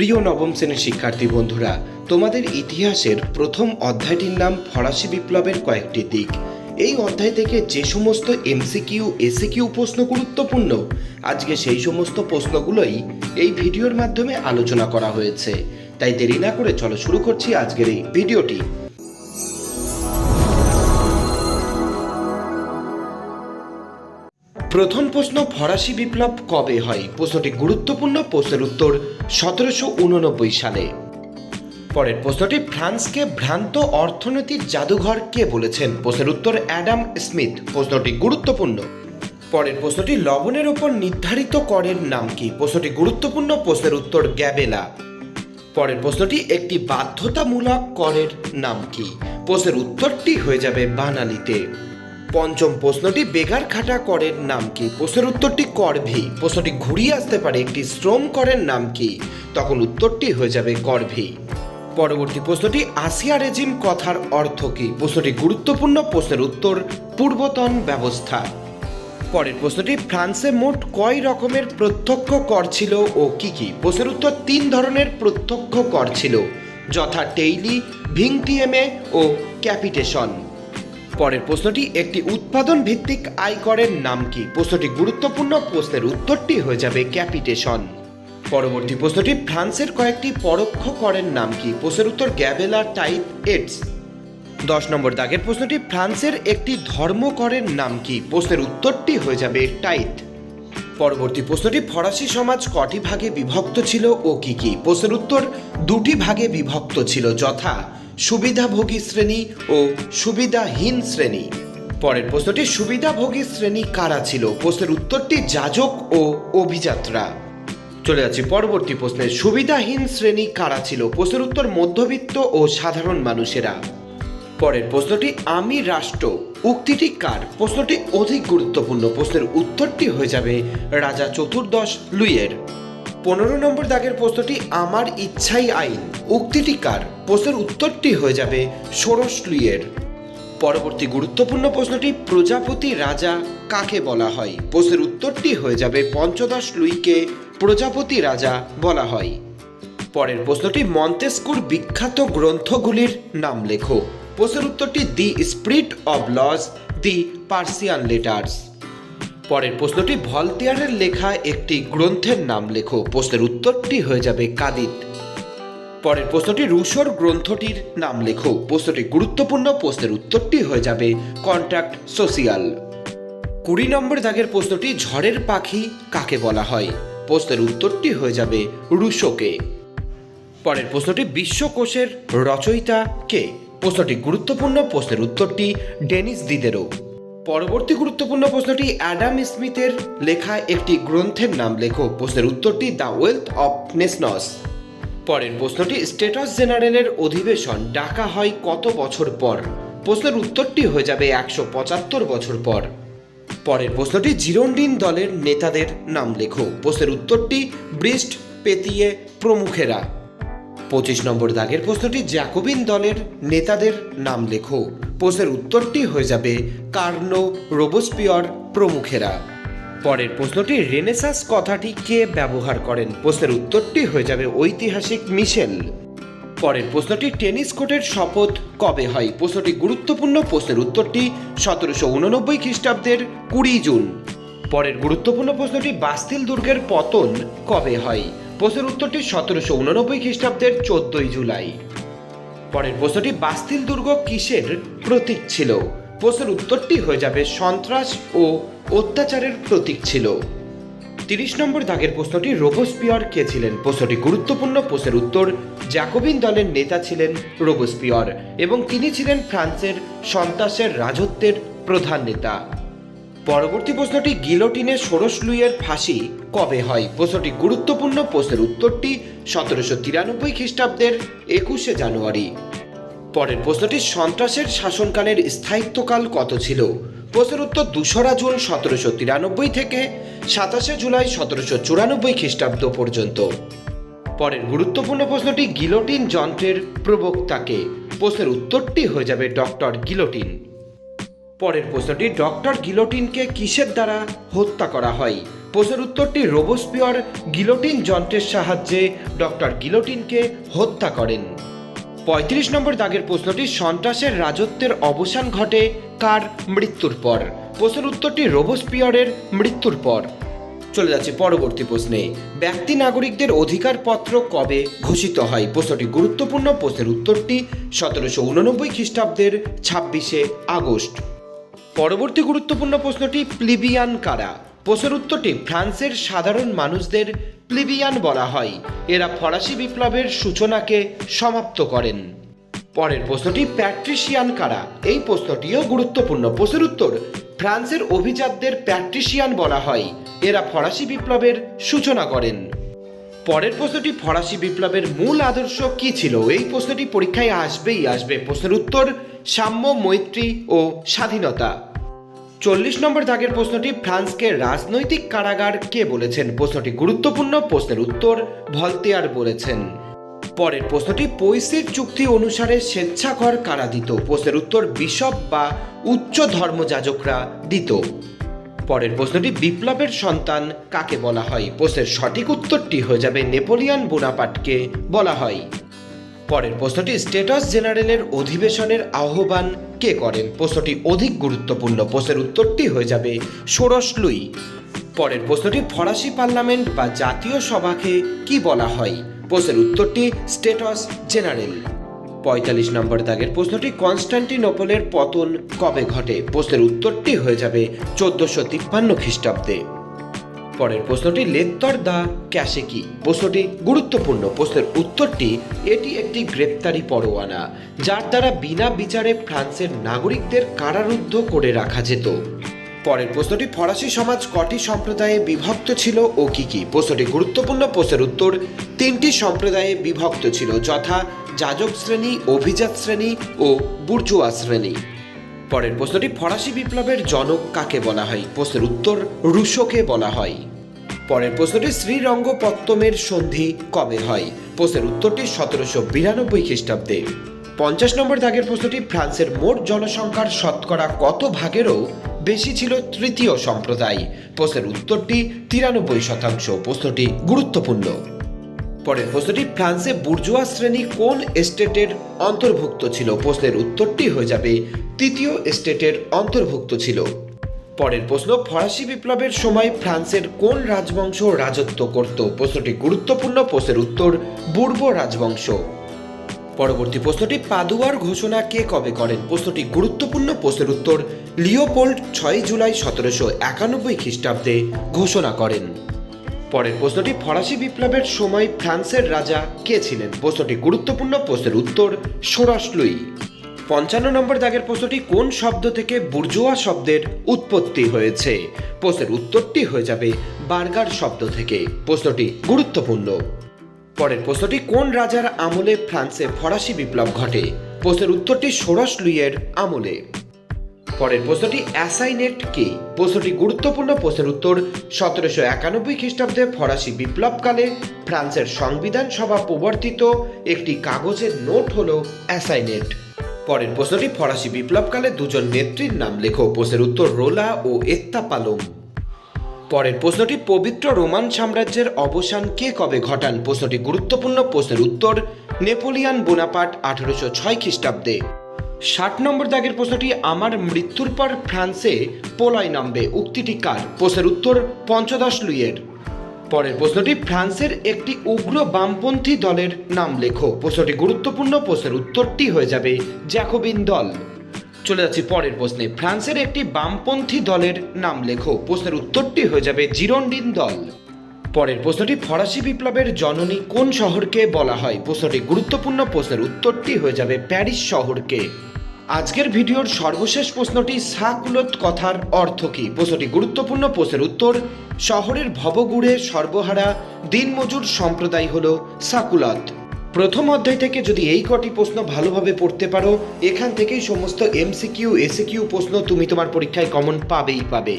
প্রিয় নবম শ্রেণির শিক্ষার্থী বন্ধুরা, তোমাদের ইতিহাসের প্রথম অধ্যায়টির নাম ফরাসি বিপ্লবের কয়েকটি দিক। এই অধ্যায় থেকে যে সমস্ত এমসিকিউ, এসিকিউ প্রশ্ন গুরুত্বপূর্ণ, আজকে সেই সমস্ত প্রশ্নগুলোই এই ভিডিওর মাধ্যমে আলোচনা করা হয়েছে। তাই দেরি না করে চলো শুরু করছি আজকের এই ভিডিওটি। প্রথম প্রশ্ন, ফরাসি বিপ্লব কবে হয়? প্রশ্নটি গুরুত্বপূর্ণ প্রশ্নের উত্তর সতেরোশো উননব্বই সালে। পরের প্রশ্নটি, ফ্রান্সকে ভ্রান্ত অর্থনৈতিক জাদুঘর কে বলেছেন? প্রশ্নের উত্তর, অ্যাডাম স্মিথ। প্রশ্নটি গুরুত্বপূর্ণ। পরের প্রশ্নটি, লবণের ওপর নির্ধারিত করের নাম কি? প্রশ্নটি গুরুত্বপূর্ণ প্রশ্নের উত্তর, গ্যাবেলা। পরের প্রশ্নটি, একটি বাধ্যতামূলক করের নাম কি? প্রশ্নের উত্তরটি হয়ে যাবে বানালিতে। পঞ্চম প্রশ্নটি বেগার খাটা করের নাম কি? প্রশ্নের উত্তরটি করভি প্রশ্নটি ঘুরিয়ে আসতে পারে একটি শ্রম করের নাম কি? তখন উত্তরটি হয়ে যাবে করভি পরবর্তী প্রশ্নটি, আসিয়া রেজিম কথার অর্থ কি? প্রশ্নটি গুরুত্বপূর্ণ, প্রশ্নের উত্তর, পূর্বতন ব্যবস্থা। পরের প্রশ্নটি, ফ্রান্সে মোট কয় রকমের প্রত্যক্ষ কর ছিল ও কি কি? প্রশ্নের উত্তর, তিন ধরনের প্রত্যক্ষ কর ছিল। যথা টেইলি, ভিংটিএমএ ও ক্যাপিটেশন। পরের প্রশ্নটি, একটি উৎপাদন ভিত্তিক আয়করের নাম কি? প্রশ্নটি গুরুত্বপূর্ণ, প্রশ্নের উত্তরটি হয়ে যাবে ক্যাপিটেশন। পরবর্তী প্রশ্নটি, ফ্রান্সের কয়েকটি পরোক্ষ করের নাম কি? প্রশ্নের উত্তর, গ্যাবেলা টাইপ এডস। দশ নম্বর দাগের প্রশ্নটি, ফ্রান্সের একটি ধর্মকরের নাম কি? প্রশ্নের উত্তরটি হয়ে যাবে টাইট। পরবর্তী প্রশ্নটি, ফরাসি সমাজ কটি ভাগে বিভক্ত ছিল ও কি কি? প্রশ্নের উত্তর, দুটি ভাগে বিভক্ত ছিল, যথা সুবিধাভোগী শ্রেণি ও সুবিধাহীন শ্রেণি। পরের প্রশ্নটি, সুবিধাভোগী শ্রেণি কারা ছিল? প্রশ্নের উত্তরটি যাজক ও অভিযাত্রা। চলে যাচ্ছি পরবর্তী প্রশ্নে, সুবিধাহীন শ্রেণি কারা ছিল? প্রশ্নের উত্তর মধ্যবিত্ত ও সাধারণ মানুষেরা। পরের প্রশ্নটি, আমি রাষ্ট্র। উক্তিটি কার? প্রশ্নটি অধিক গুরুত্বপূর্ণ। প্রশ্নের উত্তরটি হয়ে যাবে রাজা চতুর্দশ লুইয়ের। পনেরো নম্বর দাগের প্রশ্নটি, আমার ইচ্ছাই আইন। উক্তিটি কার? প্রশ্নের উত্তরটি হয়ে যাবে ষোড়শ লুইয়ের। পরবর্তী গুরুত্বপূর্ণ প্রশ্নটি, প্রজাপতি রাজা কাকে বলা হয়? প্রশ্নের উত্তরটি হয়ে যাবে পঞ্চদশ লুইকে, প্রজাপতি রাজা বলা হয়। পরের প্রশ্নটি মন্তেস্কুর বিখ্যাত গ্রন্থগুলির নাম লেখো। প্রশ্নের উত্তরটি, the spirit of laws, the Persian letters. পরের প্রশ্নটি ভলতেয়ারের লেখা একটি গ্রন্থের নাম লেখো। প্রশ্নের উত্তরটি হয়ে যাবে কাদিত। পরের প্রশ্নটি রুশোর গ্রন্থটির নাম লেখো। প্রশ্নটি গুরুত্বপূর্ণ, প্রশ্নের উত্তরটি হয়ে যাবে কন্ট্রাক্ট সোশিয়াল। কুড়ি নম্বর দাগের প্রশ্নটি ঝড়ের পাখি কাকে বলা হয়? প্রশ্নের উত্তরটি হয়ে যাবে রুশোকে। পরের প্রশ্নটি বিশ্বকোষের রচয়িতা কে? প্রশ্নটি গুরুত্বপূর্ণ, প্রশ্নের উত্তরটি ডেনিস দিদেরও পরবর্তী গুরুত্বপূর্ণ প্রশ্নটি অ্যাডাম স্মিথের লেখা একটি গ্রন্থের নাম লেখো। প্রশ্নের উত্তরটি দ্য ওয়েলথ অফ নেশনস পরের প্রশ্নটি স্টেটাস জেনারেলের অধিবেশন ডাকা হয় কত বছর পর? প্রশ্নের উত্তরটি হয়ে যাবে একশো পঁচাত্তর বছর পর। পরের প্রশ্নটি জিরোন্ডিন দলের নেতাদের নাম লেখো। প্রশ্নের উত্তরটি ব্রিস্ট পেতিয়ে প্রমুখেরা। পঁচিশ নম্বর দাগের প্রশ্নটি জ্যাকোবিন দলের নেতাদের নাম লেখো। প্রশ্নের উত্তরটি হয়ে যাবে কার্নো রোবোস্পিয়র প্রমুখেরা। পরের প্রশ্নটি, রেনেসাস কথাটি কে ব্যবহার করেন? প্রশ্নের উত্তরটি হয়ে যাবে ঐতিহাসিক মিশেল। পরের প্রশ্নটি, টেনিস কোর্টের শপথ কবে হয়? প্রশ্নটি গুরুত্বপূর্ণ, প্রশ্নের উত্তরটি সতেরোশো উননব্বই খ্রিস্টাব্দের কুড়ি জুন। পরের গুরুত্বপূর্ণ প্রশ্নটি, বাস্তিল দুর্গের পতন কবে হয়? প্রশ্নের উত্তরটি সতেরোশো উননব্বই খ্রিস্টাব্দের চোদ্দই জুলাই। পরের প্রশ্নটি, বাস্তিল দুর্গ কিসের প্রতীক ছিল? প্রশ্নের উত্তরটি হয়ে যাবে, সন্ত্রাস ও অত্যাচারের প্রতীক ছিল। তিরিশ নম্বর দাগের প্রশ্নটি, রোবোস্পিয়র কে ছিলেন? প্রশ্নটি গুরুত্বপূর্ণ, প্রশ্নের উত্তর, জ্যাকোবিন দলের নেতা ছিলেন রোবোস্পিয়র এবং তিনি ছিলেন ফ্রান্সের সন্ত্রাসের রাজত্বের প্রধান নেতা। পরবর্তী প্রশ্নটি গিলোটিনে ষোড়শ লুইয়ের ফাঁসি কবে হয়? প্রশ্নটি গুরুত্বপূর্ণ। প্রশ্নের উত্তরটি সতেরোশো তিরানব্বই খ্রিস্টাব্দের একুশে জানুয়ারি। পরের প্রশ্নটি, সন্ত্রাসের শাসনকালের স্থায়িত্বকাল কত ছিল? প্রশ্নের উত্তর, দুশরা জুন সতেরোশো তিরানব্বই থেকে সাতাশে জুলাই সতেরোশো চুরানব্বই খ্রিস্টাব্দ পর্যন্ত। পরের গুরুত্বপূর্ণ প্রশ্নটি, গিলোটিন যন্ত্রের প্রবক্তাকে। প্রশ্নের উত্তরটি হয়ে যাবে ডক্টর গিলোটিন। পরের প্রশ্নটি, ডক্টর গিলোটিনকে কিসের দ্বারা হত্যা করা হয়? প্রশ্নের উত্তরটি, রোবোস্পিয়র গিলোটিন যন্ত্রের সাহায্যে ডক্টর গিলোটিনকে হত্যা করেন। পঁয়ত্রিশ নম্বর দাগের প্রশ্নটি, সন্ত্রাসের রাজত্বের অবসান ঘটে কার মৃত্যুর পর? প্রশ্নের উত্তরটি, রোবোস্পিয়রের মৃত্যুর পর। চলে যাচ্ছে পরবর্তী প্রশ্নে, ব্যক্তি নাগরিকদের অধিকারপত্র কবে ঘোষিত হয়? প্রশ্নটি গুরুত্বপূর্ণ, প্রশ্নের উত্তরটি সতেরোশো উননব্বই খ্রিস্টাব্দের ছাব্বিশে আগস্ট। পরবর্তী গুরুত্বপূর্ণ প্রশ্নটি প্লিবিয়ান কারা? প্রশ্নের উত্তরটি ফ্রান্সের সাধারণ মানুষদের প্লিবিয়ান বলা হয়। এরা ফরাসি বিপ্লবের সূচনাকে সমাপ্ত করেন। পরের প্রশ্নটি প্যাট্রিশিয়ান কারা? এই প্রশ্নটিও গুরুত্বপূর্ণ। প্রশ্নের উত্তর, ফ্রান্সের অভিজাতদের প্যাট্রিশিয়ান বলা হয়। এরা ফরাসি বিপ্লবের সূচনা করেন। পরের প্রশ্নটি, ফরাসি বিপ্লবের মূল আদর্শ কি ছিল? এই প্রশ্নটি পরীক্ষায় আসবেই আসবে। প্রশ্নের উত্তর, সাম্য, মৈত্রী ও স্বাধীনতা। চল্লিশ নম্বর দাগের প্রশ্নটি ফ্রান্সকে রাজনৈতিক কারাগার কে বলেছেন? প্রশ্নটি গুরুত্বপূর্ণ, প্রশ্নের উত্তর ভলতেয়ার বলেছেন। পরের প্রশ্নটি পৈসির চুক্তি অনুসারে স্বেচ্ছাকর কারা দিত? প্রশ্নের উত্তর, বিশপ বা উচ্চ ধর্মযাজকরা দিত। পরের প্রশ্নটি, বিপ্লবের সন্তান কাকে বলা হয়? প্রশ্নের সঠিক উত্তরটি হয়ে যাবে নেপোলিয়ান বোনাপাটকে বলা হয়। পরের প্রশ্নটি স্টেটাস জেনারেলের অধিবেশনের আহ্বান কে করেন? প্রশ্নটি অধিক গুরুত্বপূর্ণ। প্রশ্নের উত্তরটি হয়ে যাবে ষোড়শ লুই। পরের প্রশ্নটি ফরাসি পার্লামেন্ট বা জাতীয় সভাকে কি বলা হয়? প্রশ্নের উত্তরটি স্টেটাস জেনারেল পঁয়তাল্লিশ নম্বর দাগের প্রশ্নটি কনস্টান্টিনোপলের পতন কবে ঘটে? প্রশ্নের উত্তরটি হয়ে যাবে চোদ্দশো তিপ্পান্ন খ্রিস্টাব্দে। পরের প্রশ্নটি লেত্তর দা ক্যাশে কি? প্রশ্নটি গুরুত্বপূর্ণ। প্রশ্নের উত্তরটি, এটি একটি গ্রেপ্তারি পরোয়ানা, যার দ্বারা বিনা বিচারে ফ্রান্সের নাগরিকদের কারারুদ্ধ করে রাখা যেত। পরের প্রশ্নটি, ফরাসি সমাজ কটি সম্প্রদায়ে বিভক্ত ছিল ও কি কি? প্রশ্নটি গুরুত্বপূর্ণ। প্রশ্নের উত্তর, তিনটি সম্প্রদায়ে বিভক্ত ছিল, যথা যাজক শ্রেণি, অভিজাত শ্রেণি ও বুর্জুয়া শ্রেণি। পরের প্রশ্নটি ফরাসি বিপ্লবের জনক কাকে বলা হয়? প্রশ্নের উত্তর রুশোকে বলা হয়। পরের প্রশ্নটি শ্রীরঙ্গপত্তমের সন্ধি কবে হয়? প্রশ্নের উত্তরটি সতেরোশো বিরানব্বই খ্রিস্টাব্দে। পঞ্চাশ নম্বর দাগের প্রশ্নটি ফ্রান্সের মোট জনসংখ্যার শতকরা কত ভাগেরও বেশি ছিল তৃতীয় সম্প্রদায়? প্রশ্নের উত্তরটি তিরানব্বই শতাংশ। প্রশ্নটি গুরুত্বপূর্ণ। পরের প্রশ্নটি ফ্রান্সে বুর্জোয়া শ্রেণি কোন এস্টেটের অন্তর্ভুক্ত ছিল? প্রশ্নের উত্তরটি হয়ে যাবে, তৃতীয় এস্টেটের অন্তর্ভুক্ত ছিল। পরের প্রশ্ন, ফরাসি বিপ্লবের সময় ফ্রান্সের কোন রাজবংশ রাজত্ব করত? প্রশ্নটি গুরুত্বপূর্ণ, প্রশ্নের উত্তর, বুর্ব রাজবংশ। পরবর্তী প্রশ্নটি, পাদুয়ার ঘোষণা কে কবে করেন? প্রশ্নটি গুরুত্বপূর্ণ, প্রশ্নের উত্তর, লিওপোল্ড ছয় জুলাই সতেরোশো একানব্বই খ্রিস্টাব্দে ঘোষণা করেন। পরের প্রশ্নটি, ফরাসি বিপ্লবের সময় ফ্রান্সের রাজা কে ছিলেন? প্রশ্নটি, গুরুত্বপূর্ণ প্রশ্নের উত্তর সোরাসলুই পঞ্চান্ন নম্বর দাগের প্রশ্নটি, কোন শব্দ থেকে বুর্জোয়া শব্দের উৎপত্তি হয়েছে? প্রশ্নের উত্তরটি হয়ে যাবে বার্গার শব্দ থেকে। প্রশ্নটি গুরুত্বপূর্ণ। পরের প্রশ্নটি, কোন রাজার আমলে ফ্রান্সে ফরাসি বিপ্লব ঘটে? প্রশ্নের উত্তরটি ষোড়শ লুইয়ের আমলে। পরের প্রশ্নটি, অ্যাসাইনেট কে? প্রশ্নটি গুরুত্বপূর্ণ প্রশ্নের উত্তর, সতেরোশো একানব্বই খ্রিস্টাব্দে ফরাসি বিপ্লবকালে ফ্রান্সের সংবিধান সভা প্রবর্তিত একটি কাগজের নোট হল অ্যাসাইনেট। পরের প্রশ্নটি, ফরাসি বিপ্লবকালে দুজন নেত্রীর নাম লেখো। প্রশ্নের উত্তর, রোলা ও এত্তা পালম পরের প্রশ্নটি, পবিত্র রোমান সাম্রাজ্যের অবসান কে কবে ঘটান? প্রশ্নটি গুরুত্বপূর্ণ প্রশ্নের উত্তর, নেপোলিয়ান বোনাপাট আঠারোশো ছয় খ্রিস্টাব্দে। ষাট নম্বর দাগের প্রশ্নটি, আমার মৃত্যুর পর ফ্রান্সে পোলয় নামবে। উক্তিটি কার? প্রশ্নের উত্তর পঞ্চদশ লুইয়ের। পরের প্রশ্নটি, ফ্রান্সের একটি উগ্র বামপন্থী দলের নাম লেখো। প্রশ্নটি গুরুত্বপূর্ণ, প্রশ্নের উত্তরটি হয়ে যাবে জ্যাকোবিন দল। চলে যাচ্ছি পরের প্রশ্নে, ফ্রান্সের একটি বামপন্থী দলের নাম লেখো? প্রশ্নের উত্তরটি হয়ে যাবে জিরন্ডিন দল। পরের প্রশ্নটি, ফরাসি বিপ্লবের জননী কোন শহরকে বলা হয়? প্রশ্নটি গুরুত্বপূর্ণ প্রশ্নের উত্তরটি হয়ে যাবে প্যারিস শহরকে। আজকের ভিডিওর সর্বশেষ প্রশ্নটি, সাকুলত কথার অর্থ কী? প্রশ্নটি গুরুত্বপূর্ণ প্রশ্নের উত্তর, শহরের ভবগুড়ে সর্বহারা দিনমজুর সম্প্রদায় হল সাকুলত। প্রথম অধ্যায় থেকে যদি এই কটি প্রশ্ন ভালোভাবে পড়তে পারো, এখান থেকেই সমস্ত এমসিকিউ, এসিকিউ প্রশ্ন তুমি তোমার পরীক্ষায় কমন পাবেই পাবে।